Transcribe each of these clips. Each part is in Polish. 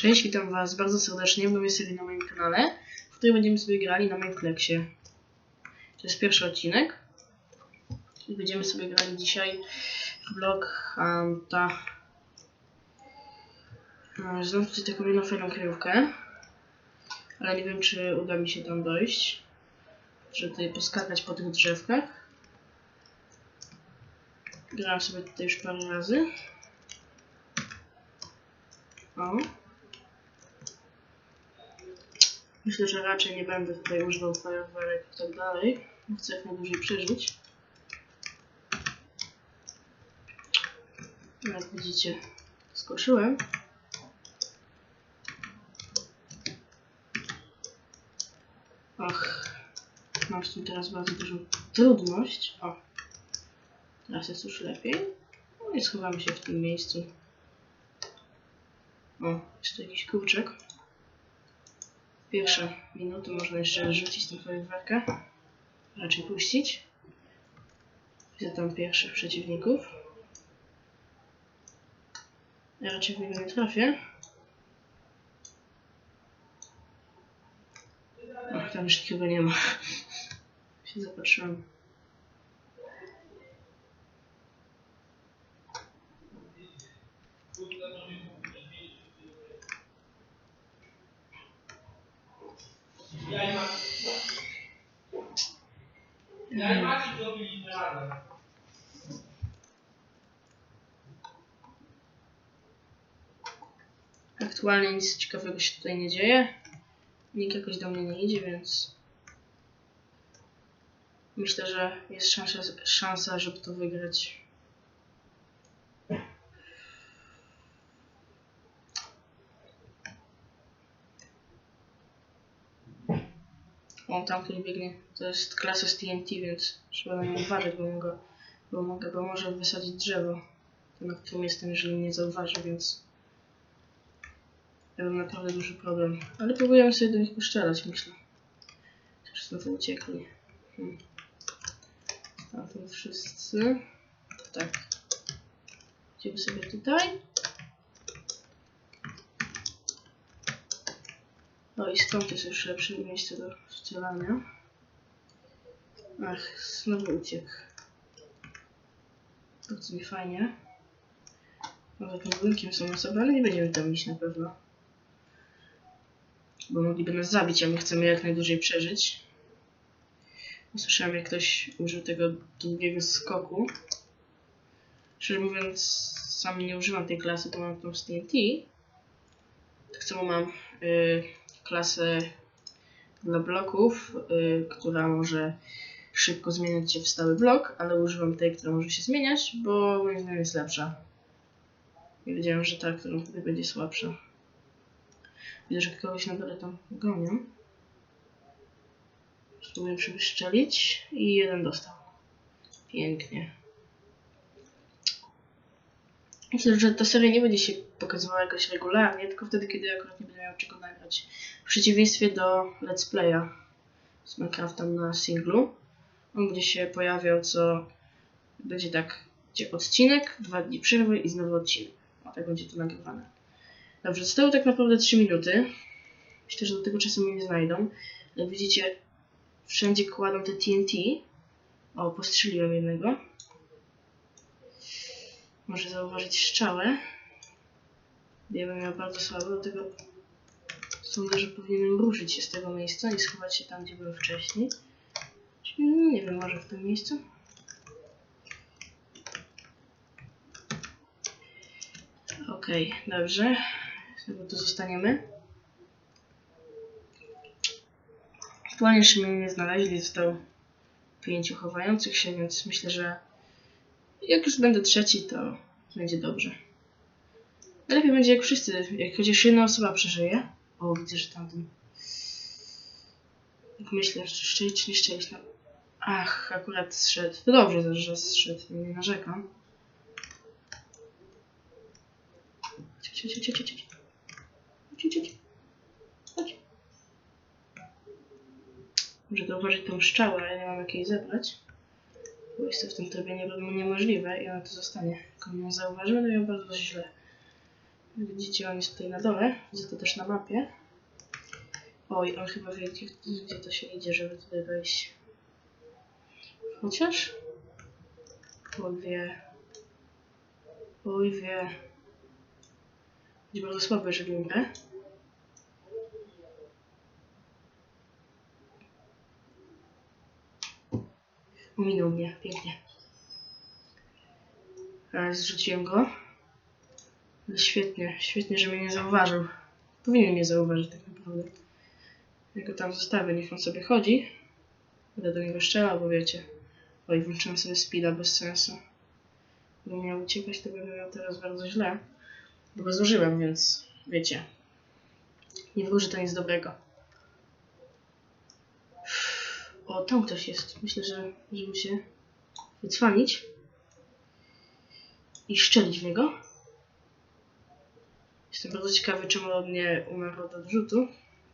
Cześć, witam Was bardzo serdecznie w nowej serii na moim kanale, w której będziemy sobie grali na Minecraxie. To jest pierwszy odcinek. I będziemy sobie grali dzisiaj w Block Hunta. No, Znam tutaj taką jedną fajną kryjówkę, ale nie wiem, czy uda mi się tam dojść. Żeby tutaj poskakać po tych drzewkach. Grałem sobie tutaj już parę razy. O. Myślę, że raczej nie będę tutaj używał fajerwerek i tak dalej. Chcę jak najdłużej przeżyć. Jak widzicie, skoczyłem. Och, mam z tym teraz bardzo dużą trudność. O, teraz jest już lepiej. No i schowamy się w tym miejscu. O, jest tu jakiś kurczak. Pierwsze minuty można jeszcze rzucić tą fajerwerkę. Raczej puścić. Widzę tam pierwszych przeciwników. Ja raczej w niego nie trafię. Ach, tam już nie ma. się zapatrzyłem. Ja i Maciej zrobiliśmy razem. Aktualnie nic ciekawego się tutaj nie dzieje. Nikt jakoś do mnie nie idzie, więc myślę, że jest szansa, szansa żeby to wygrać. O, tam ktoś biegnie. To jest klasa z TNT, więc trzeba na nią uważać, bo mogę, bo mogę, bo może wysadzić drzewo, to na którym jestem, jeżeli mnie zauważy, więc ja mam naprawdę duży problem. Ale próbujemy sobie do nich poszczelać, myślę. Też znowu uciekli. Hmm. Stamtąd wszyscy. Tak. Idziemy sobie tutaj. O i stąd jest już lepsze miejsce do strzelania. Ach, znowu uciekł. Bardzo mi fajnie. Może tym budynkiem są osoby, ale nie będziemy tam iść na pewno bo mogliby nas zabić, a my chcemy jak najdłużej przeżyć. Usłyszałem, jak ktoś użył tego długiego skoku. Szczerze mówiąc, sam nie używam tej klasy, bo mam tą z TNT. Tak samo mam y, klasę dla bloków, y, która może szybko zmieniać się w stały blok, ale używam tej, która może się zmieniać, bo moim zdaniem jest lepsza. I wiedziałem, że ta, którą wtedy będzie słabsza. Widzę, że kogoś na dole tam gonią. Spróbuję przywyszczelić i jeden dostał. Pięknie. Myślę, że ta seria nie będzie się pokazywała jakoś regularnie, tylko wtedy, kiedy akurat nie będę miał czego nagrać. W przeciwieństwie do Let's Playa z Minecrafta na singlu. On będzie się pojawiał co... Będzie tak, gdzie odcinek, dwa dni przerwy i znowu odcinek. A tak będzie to nagrywane. Dobrze, zostały tak naprawdę 3 minuty. Myślę, że do tego czasu mnie nie znajdą. Jak widzicie, wszędzie kładą te TNT. O, postrzeliłem jednego. Może zauważyć szczałę. Ja bym miał bardzo słabo, dlatego sądzę, że powinienem ruszyć się z tego miejsca i schować się tam, gdzie byłem wcześniej. Czyli, nie wiem, może w tym miejscu? Okej, dobrze. Sobie tu zostaniemy. Aktualnie jeszcze mnie nie znaleźli, zostało pięciu chowających się, więc myślę, że jak już będę trzeci, to będzie dobrze. Lepiej będzie jak wszyscy, jak chociaż jedna osoba przeżyje. O, widzę, że tamten... Jak myślę, że szczęść czy nie szczęść, no... Ach, akurat zszedł. To dobrze, że zszedł, nie narzekam. Chodź, zauważyć tą ale nie mam jak jej zebrać. Bo to w tym trybie nie, niemożliwe i ona tu zostanie. Jak ją zauważy, będę miał bardzo źle. Widzicie, on jest tutaj na dole. Widzę to też na mapie. Oj, on chyba wie, gdzie, to się idzie, żeby tutaj wejść. Chociaż... Oj wie. Oj wie. Będzie bardzo słabe, jeżeli umrę. Ominął mnie, pięknie. Zrzuciłem go. Ale świetnie, świetnie, że mnie nie zauważył. Powinien mnie zauważyć tak naprawdę. Ja go tam zostawię, niech on sobie chodzi. Będę do niego strzelał, bo wiecie. Oj, włączyłem sobie speeda bez sensu. Gdybym miał uciekać, to będę miał teraz bardzo źle. Bo go zużyłem, więc wiecie. Nie wróży to nic dobrego. O, tam ktoś jest. Myślę, że żeby się wycwanić i szczelić w niego. Jestem bardzo ciekawy, czemu on nie umarł od odrzutu.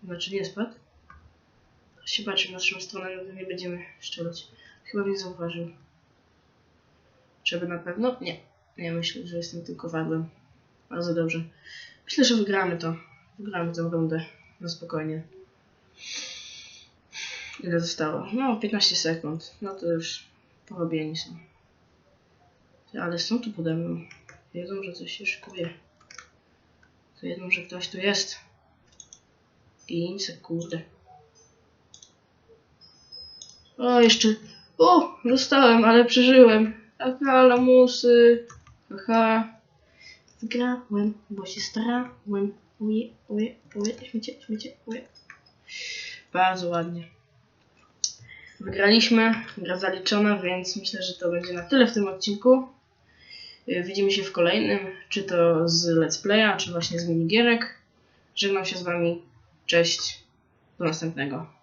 Znaczy nie spadł. Teraz się patrzy w naszą stronę, ale nie będziemy szczelać. Chyba mnie zauważył. Żeby na pewno? Nie. Nie, myślę, że jestem tylko wadłem. Bardzo dobrze. Myślę, że wygramy to. Wygramy tę rundę. Na spokojnie. Ile zostało? No, 15 sekund. No to już porobieni są. Ale są tu pode mną. Wiedzą, że coś się szykuje. Wiedzą, że ktoś tu jest. Gin se, kurde. O, jeszcze... O, dostałem, ale przeżyłem. Aha, lamusy. Aha. Wygrałem, bo się starałem. Uje, uje, uje, śmiecie, śmiecie, uje. Bardzo ładnie. Wygraliśmy, gra zaliczona, więc myślę, że to będzie na tyle w tym odcinku. Yy, Widzimy się w kolejnym, czy to z let's playa, czy właśnie z minigierek. Żegnam się z wami. Cześć. Do następnego.